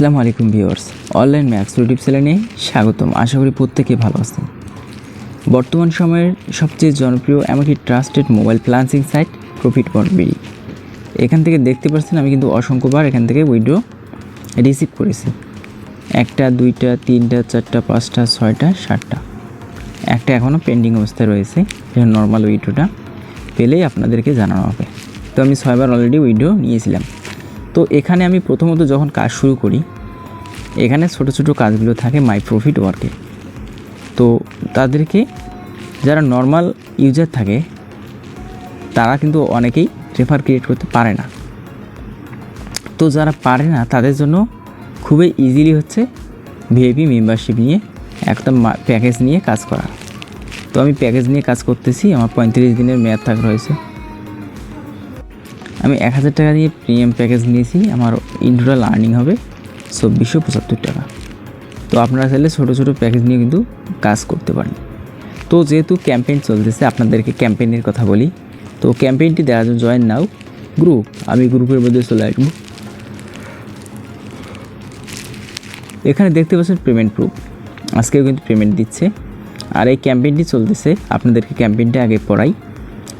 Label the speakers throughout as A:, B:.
A: আসসালামু আলাইকুম viewers. Online maths YouTube চ্যানেলে স্বাগতম। আশা করি প্রত্যেকে ভালো আছেন। বর্তমান সময়ের সবচেয়ে জনপ্রিয় এমনকি trusted mobile freelancing site profit BD. এখান থেকে দেখতে পাচ্ছেন আমি কিন্তু অসংখ্যবার এখান থেকে উইড্রো রিসিভ করেছি। একটা, দুইটা, তিনটা, চারটা, পাঁচটা, ছয়টা, সাতটা। একটা এখনও পেন্ডিং অবস্থায় রয়েছে নর্মাল উইড্রোটা পেলেই আপনাদেরকে জানানো হবে। তো আমি ছয়বার অলরেডি উইড্রো নিয়েছিলাম। তো এখানে আমি প্রথমত যখন কাজ শুরু করি, এখানে ছোট ছোট কাজগুলো থাকে মাই প্রফিট ওয়ার্কে তো তাদেরকে যারা নর্মাল ইউজার থাকে, তারা কিন্তু অনেকেই রেফার ক্রিয়েট করতে পারে না। তো যারা পারে না, তাদের জন্য খুবই ইজিলি হচ্ছে ভিআইপি মেম্বারশিপ নিয়ে একটা প্যাকেজ নিয়ে কাজ করা। তো আমি প্যাকেজ নিয়ে কাজ করতেছি, আমার পঁয়ত্রিশ দিনের মেয়াদ থাক রয়েছে। আমি এক হাজার টাকা দিয়ে প্রিমিয়াম প্যাকেজ নিয়েছি, আমার ইন্টোটাল আর্নিং হবে চব্বিশশো পঁচাত্তর টাকা। তো আপনারা চাইলে ছোটো ছোটো প্যাকেজ নিয়ে কিন্তু কাজ করতে পারেন। তো যেহেতু ক্যাম্পেইন চলতেছে, আপনাদেরকে ক্যাম্পেইনের কথা বলি। তো ক্যাম্পেইনটি দেওয়ার জন্য জয়েন নাও। গ্রুপ আমি গ্রুপের মধ্যে চলে আসব। এখানে দেখতে পাচ্ছেন পেমেন্ট প্রুফ আজকেও কিন্তু পেমেন্ট দিচ্ছে। আর এই ক্যাম্পেইনটি চলতেছে, আপনাদেরকে ক্যাম্পেইনটা আগে পড়াই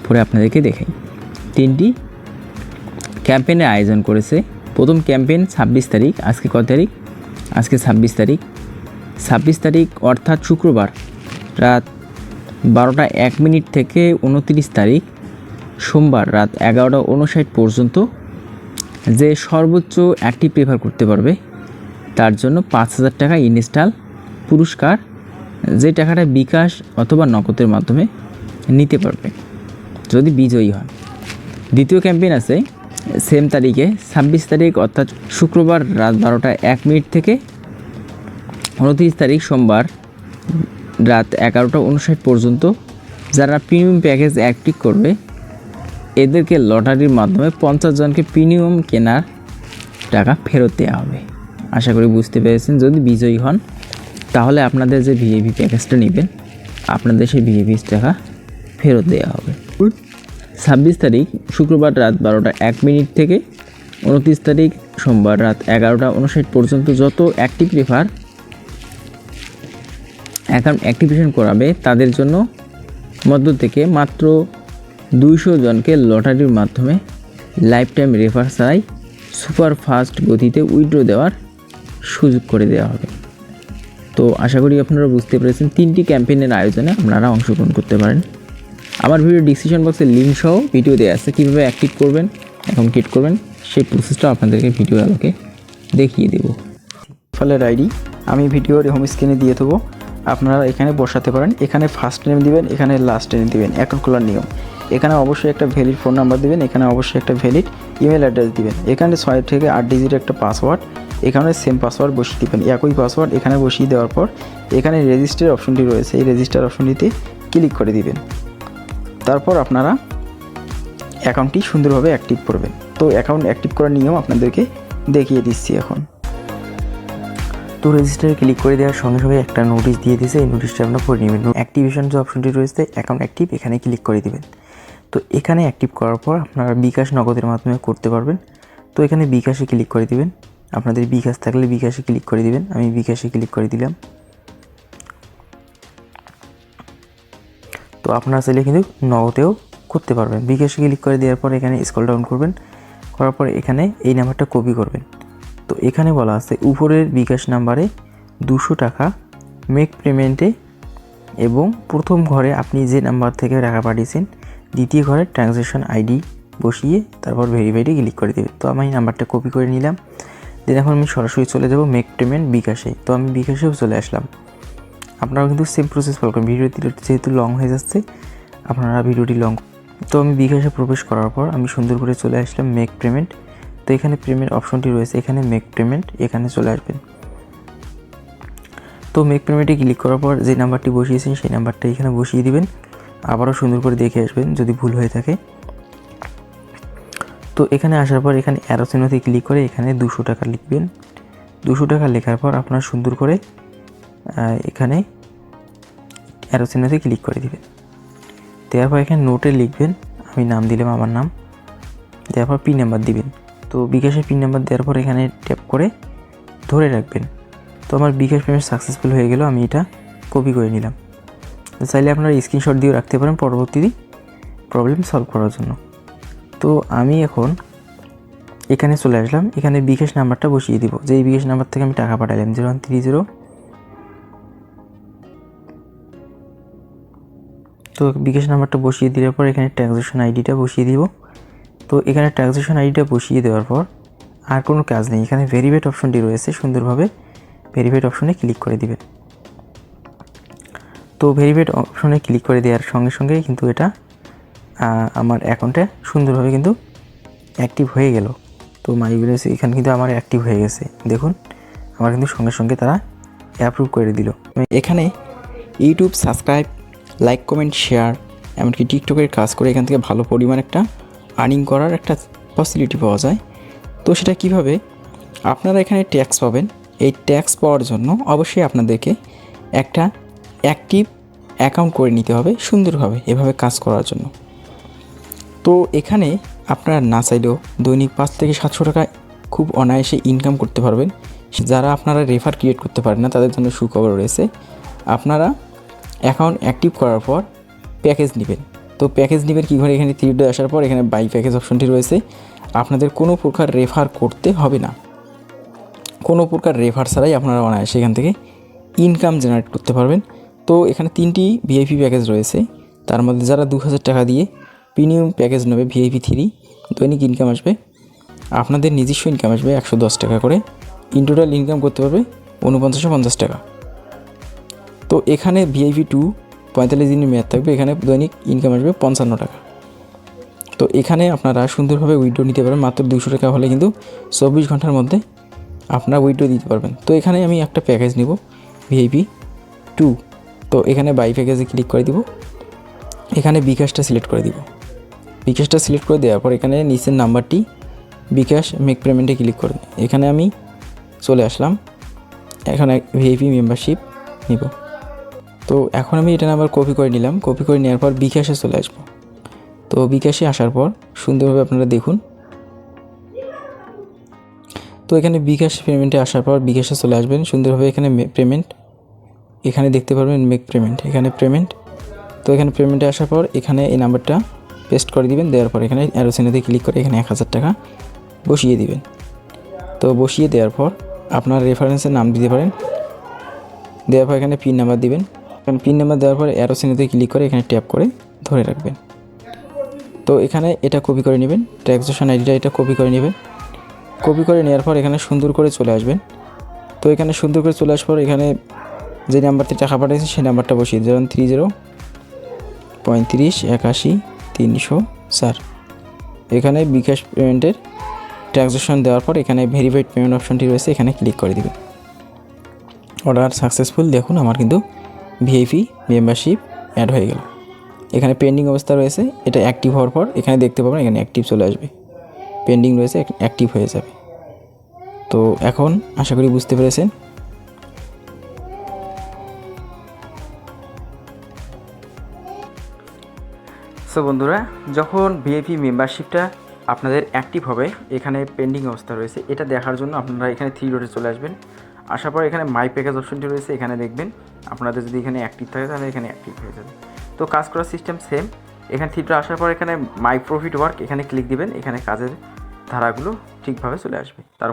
A: পরে আপনাদেরকে দেখাই। তিনটি ক্যাম্পেইনের আয়োজন করেছে। প্রথম ক্যাম্পেইন ছাব্বিশ তারিখ, আজকে কত তারিখ? আজকে ছাব্বিশ তারিখ। ছাব্বিশ তারিখ অর্থাৎ শুক্রবার রাত বারোটা এক মিনিট থেকে উনত্রিশ তারিখ, সোমবার রাত এগারোটা উনষাট পর্যন্ত যে সর্বোচ্চ একটি প্রেফার করতে পারবে, তার জন্য পাঁচ হাজার টাকা ইনস্টল পুরস্কার যে টাকাটা বিকাশ অথবা নগদের মাধ্যমে নিতে পারবে, যদি বিজয়ী হয়। দ্বিতীয় ক্যাম্পেইন আছে সেম তারিখে, ছাব্বিশ তারিখ অর্থাৎ শুক্রবার রাত বারোটা এক মিনিট থেকে উনত্রিশ তারিখ সোমবার রাত এগারোটা উনষাট পর্যন্ত যারা প্রিমিয়াম প্যাকেজ অ্যাক্টিভ করবে, এদেরকে লটারির মাধ্যমে পঞ্চাশ জনকে প্রিমিয়াম কেনার টাকা ফেরত দেওয়া হবে। আশা করি বুঝতে পেরেছেন, যদি বিজয়ী হন, তাহলে আপনাদের যে ভিএভি প্যাকেজটা নেবেন, আপনাদের সেই ভিএভি টাকা ফেরত দেওয়া হবে। ছাব্বিশ তারিখ শুক্রবার রাত বারোটা এক মিনিট থেকে উনত্রিশ তারিখ সোমবার রাত এগারোটা উনষাট পর্যন্ত যত অ্যাক্টিভ রেফার অ্যাকাউন্ট অ্যাক্টিভেশন করাবে, তাদের জন্য মধ্য থেকে মাত্র দুইশো জনকে লটারির মাধ্যমে লাইফ টাইম রেফার ছাড়াই সুপার ফাস্ট গতিতে উইড্রো দেওয়ার সুযোগ করে দেওয়া হবে। তো আশা করি আপনারা বুঝতে পেরেছেন, তিনটি ক্যাম্পেইনের আয়োজনে আপনারা অংশগ্রহণ করতে পারেন। আমার ভিডিও ডিসক্রিপশন বক্সে লিঙ্ক সহ ভিডিও দেওয়া আছে, কীভাবে অ্যাক্টিভ করবেন, এখন ক্রিয়েট করবেন, সেই প্রসেসটা আপনাদেরকে ভিডিও আলোকে দেখিয়ে দেব।
B: ফলের আইডি আমি ভিডিওর হোম স্ক্রিনে দিয়ে দেবো। আপনারা এখানে বসাতে পারেন, এখানে ফার্স্ট নেম দিবেন, এখানে লাস্ট নেম দিবেন অ্যাকাউন্ট খোলার নিয়ম। এখানে অবশ্যই একটা ভ্যালিড ফোন নাম্বার দিবেন, এখানে অবশ্যই একটা ভ্যালিড ইমেল অ্যাড্রেস দিবেন। এখানে ছয় থেকে আট ডিজিট একটা পাসওয়ার্ড এখানে সেম পাসওয়ার্ড বসিয়ে দিবেন। একই পাসওয়ার্ড এখানে বসিয়ে দেওয়ার পর, এখানে রেজিস্টার অপশনটি রয়েছে, এই রেজিস্টার অপশনটিতে ক্লিক করে দিবেন। তারপর আপনারা অ্যাকাউন্টটি সুন্দরভাবে অ্যাক্টিভ করবেন। তো অ্যাকাউন্ট অ্যাক্টিভ করার নিয়ম আপনাদেরকে দেখিয়ে দিচ্ছি এখন।
C: তো রেজিস্টারে ক্লিক করে দেওয়ার সঙ্গে সঙ্গে একটা নোটিশ দিয়ে দিয়েছে। এই নোটিশটা আপনার পড়ে নেবেন। অ্যাক্টিভেশন যে অপশনটি রয়েছে অ্যাকাউন্ট অ্যাক্টিভ এখানে ক্লিক করে দিবেন। তো এখানে অ্যাক্টিভ করার পর আপনারা বিকাশ নগদের মাধ্যমে করতে পারবেন। তো এখানে বিকাশে ক্লিক করে দিবেন। আপনাদের বিকাশ থাকলে বিকাশে ক্লিক করে দিবেন। আমি বিকাশে ক্লিক করে দিলাম। আপনারা চাইলে কিন্তু নগদেও করতে পারবেন। বিকাশে ক্লিক করে দেওয়ার পর এখানে স্কল ডাউন করবেন। করার পর এখানে এই নাম্বারটা কপি করবেন। তো এখানে বলা আছে উপরের বিকাশ নাম্বারে দুশো টাকা মেক পেমেন্টে এবং প্রথম ঘরে আপনি যে নাম্বার থেকে টাকা পাঠিয়েছেন, দ্বিতীয় ঘরে ট্রানজ্যাকশন আইডি বসিয়ে তারপর ভেরিফাইডে ক্লিক করে দেবেন। তো আমি নাম্বারটা কপি করে নিলাম। দেন এখন আমি সরাসরি চলে যাব মেক পেমেন্ট বিকাশে। তো আমি বিকাশেও চলে আসলাম। আপনারাও কিন্তু সেম প্রসেস ফলো করুন ভিডিওটি যেহেতু লং হয়ে যাচ্ছে, আপনারা ভিডিওটি লং তো আমি বিকাশে প্রবেশ করার পর আমি সুন্দর করে চলে আসলাম মেক পেমেন্ট তো এখানে পেমেন্ট অপশনটি রয়েছে, এখানে মেক পেমেন্ট এখানে চলে আসবেন। তো মেক পেমেন্টে ক্লিক করার পর যে নাম্বারটি বসিয়েছেন, সেই নাম্বারটা এখানে বসিয়ে দিবেন। আবারও সুন্দর করে দেখে আসবেন যদি ভুল হয়ে থাকে। তো এখানে আসার পর এখানে অ্যারো চিহ্নতে ক্লিক করে এখানে দুশো টাকা লিখবেন। দুশো টাকা লেখার পর আপনার সুন্দর করে এখানে অ্যারো চিহ্নতে ক্লিক করে দিবেন দেওয়ার পর এখানে নোটে লিখবেন, আমি নাম দিলাম, আমার নাম। দেওয়ার পর পিন নাম্বার দিবেন। তো বিকাশের পিন নাম্বার দেওয়ার পর এখানে ট্যাপ করে ধরে রাখবেন। তো আমার বিকাশ পেমেন্ট সাকসেসফুল হয়ে গেল, আমি এটা কপি করে নিলাম। তো চাইলে আপনারা স্ক্রিনশট দিয়েও রাখতে পারেন পরবর্তী প্রবলেম সলভ করার জন্য। তো আমি এখন এখানে চলে আসলাম, এখানে বিকাশ নাম্বারটা বসিয়ে দিব। যে এই বিকাশ নাম্বার থেকে আমি টাকা পাঠালাম জিরো ওয়ান থ্রি জিরো তো বিকাশ নাম্বারটা বসিয়ে দেওয়ার পর এখানে ট্রানজ্যাকশন আইডিটা বসিয়ে দিব। তো এখানে ট্রানজ্যাকশন আইডিটা বসিয়ে দেওয়ার পর আর কোনো কাজ নেই। এখানে ভেরিফাইড অপশনটি রয়েছে সুন্দরভাবে। ভেরিফাইড অপশনে ক্লিক করে দিবেন তো ভেরিফাইড অপশনে ক্লিক করে দেওয়ার সঙ্গে সঙ্গে কিন্তু এটা আমার অ্যাকাউন্টে সুন্দরভাবে কিন্তু অ্যাক্টিভ হয়ে গেল। তো মাই ব্যালেন্স এখানে কিন্তু আমার অ্যাক্টিভ হয়ে গেছে। দেখুন, আমার কিন্তু সঙ্গে সঙ্গে তারা অ্যাপ্রুভ করে দিল।
B: এখানে YouTube subscribe like comment share এমনকি টিকটকের কাজ করে এখান থেকে ভালো পরিমাণ একটা আর্নিং করার একটা পসিবিলিটি পাওয়া যায়। তো সেটা কীভাবে? আপনারা এখানে ট্যাক্স পাবেন। এই ট্যাক্স পাওয়ার জন্য অবশ্যই আপনাদেরকে একটা অ্যাক্টিভ অ্যাকাউন্ট করে নিতে হবে সুন্দরভাবে এভাবে কাজ করার জন্য। তো এখানে আপনারা না চাইলেও দৈনিক পাঁচ থেকে সাতশো টাকা খুব অনায়াসে ইনকাম করতে পারবেন। যারা আপনারা রেফার ক্রিয়েট করতে পারেন না, তাদের জন্য সুখবর রয়েছে। আপনারা অ্যাকাউন্ট অ্যাক্টিভ করার পর প্যাকেজ নেবেন। তো প্যাকেজ নেবেন কী করে? এখানে থ্রি আসার পর এখানে বাই প্যাকেজ অপশনটি রয়েছে। আপনাদের কোনো প্রকার রেফার করতে হবে না। কোনো প্রকার রেফার ছাড়াই আপনারা অনায়াসে এখান থেকে ইনকাম জেনারেট করতে পারবেন। তো এখানে তিনটি ভিআইপি প্যাকেজ রয়েছে। তার মধ্যে যারা দু হাজার টাকা দিয়ে প্রিমিয়াম প্যাকেজ নেবে ভিআইপি থ্রি দৈনিক ইনকাম আসবে। আপনাদের নিজস্ব ইনকাম আসবে একশো দশ টাকা করে। ইন টোটাল ইনকাম করতে পারবে উনপঞ্চাশশো পঞ্চাশ টাকা। তো এখানে ভিআইপি টু পঁয়তাল্লিশ দিনের মেয়াদ থাকবে, এখানে দৈনিক ইনকাম আসবে পঞ্চান্ন টাকা। তো এখানে আপনারা সুন্দরভাবে উইড্রো নিতে পারবেন, মাত্র দুশো টাকা হলে কিন্তু চব্বিশ ঘণ্টার মধ্যে আপনারা উইড্রো দিতে পারবেন। তো এখানে আমি একটা প্যাকেজ নিব ভিআইপি টু তো এখানে বাই প্যাকেজে ক্লিক করে দিব, এখানে বিকাশটা সিলেক্ট করে দিব। বিকাশটা সিলেক্ট করে দেওয়ার পর এখানে নিচের নাম্বারটি বিকাশ মেক পেমেন্টে ক্লিক করে। এখানে আমি চলে আসলাম, এখন ভিআইপি মেম্বারশিপ নিব। তো এখন আমি এটা নাম্বার কপি করে নিলাম। কপি করে নেওয়ার পর বিকাশে চলে আসব। তো বিকাশে আসার পর সুন্দরভাবে আপনারা দেখুন। তো এখানে বিকাশ পেমেন্টে আসার পর বিকাশে চলে আসবেন। সুন্দরভাবে এখানে পেমেন্ট এখানে দেখতে পারবেন মেক পেমেন্ট এখানে পেমেন্ট তো এখানে পেমেন্টে আসার পর এখানে এই নাম্বারটা পেস্ট করে দিবেন। দেওয়ার পর এখানে অ্যারো চিহ্নতে ক্লিক করে এখানে এক হাজার টাকা বসিয়ে দিবেন। তো বসিয়ে দেওয়ার পর আপনার রেফারেন্সের নাম দিতে পারেন। দেওয়ার পর এখানে পিন নাম্বার দিবেন। এখানে পিন নাম্বার দেওয়ার পর অ্যারো চিহ্নতে ক্লিক করে এখানে ট্যাপ করে ধরে রাখবেন। তো এখানে এটা কপি করে নেবেন ট্রানজ্যাকশন আইডিটা এটা কপি করে নেবেন। কপি করে নেওয়ার পর এখানে সুন্দর করে চলে আসবেন। তো এখানে সুন্দর করে চলে আসার পর এখানে যে নাম্বারটি টাকা পাঠিয়েছে সেই নাম্বারটা বসিয়ে যেমন থ্রি জিরো পঁয়ত্রিশ, একাশি, তিনশো, চার। এখানে বিকাশ পেমেন্টের ট্রানজ্যাকশন দেওয়ার পর এখানে ভেরিফাইড পেমেন্ট অপশনটি রয়েছে, এখানে ক্লিক করে দিবেন। অর্ডার সাকসেসফুল দেখুন, আমার কিন্তু ভিআইপি মেম্বারশিপ অ্যাড হয়ে গেল। এখানে পেন্ডিং অবস্থা রয়েছে, এটা অ্যাক্টিভ হওয়ার পর এখানে দেখতে পাবেন, এখানে অ্যাক্টিভ চলে আসবে। পেন্ডিং রয়েছে অ্যাক্টিভ হয়ে যাবে। তো এখন আশা করি বুঝতে পেরেছেন। সো বন্ধুরা, যখন ভিআইপি মেম্বারশিপটা আপনাদের অ্যাক্টিভ হবে, এখানে পেন্ডিং অবস্থা রয়েছে, এটা দেখার জন্য আপনারা এখানে থ্রি ডোরে চলে আসবেন। আসার পর এখানে মাই প্যাকেজ অপশনটি রয়েছে, এখানে দেখবেন আপনাদের যদি এখানে অ্যাক্টিভ থাকে তাহলে এখানে অ্যাক্টিভ হয়ে যাবে। তো কাজ করার সিস্টেম সেম এখানে থিটা আসার পর এখানে মাই প্রফিট ওয়ার্ক এখানে ক্লিক দিবেন, এখানে কাজের ধারাগুলো ঠিকভাবে চলে আসবে। তার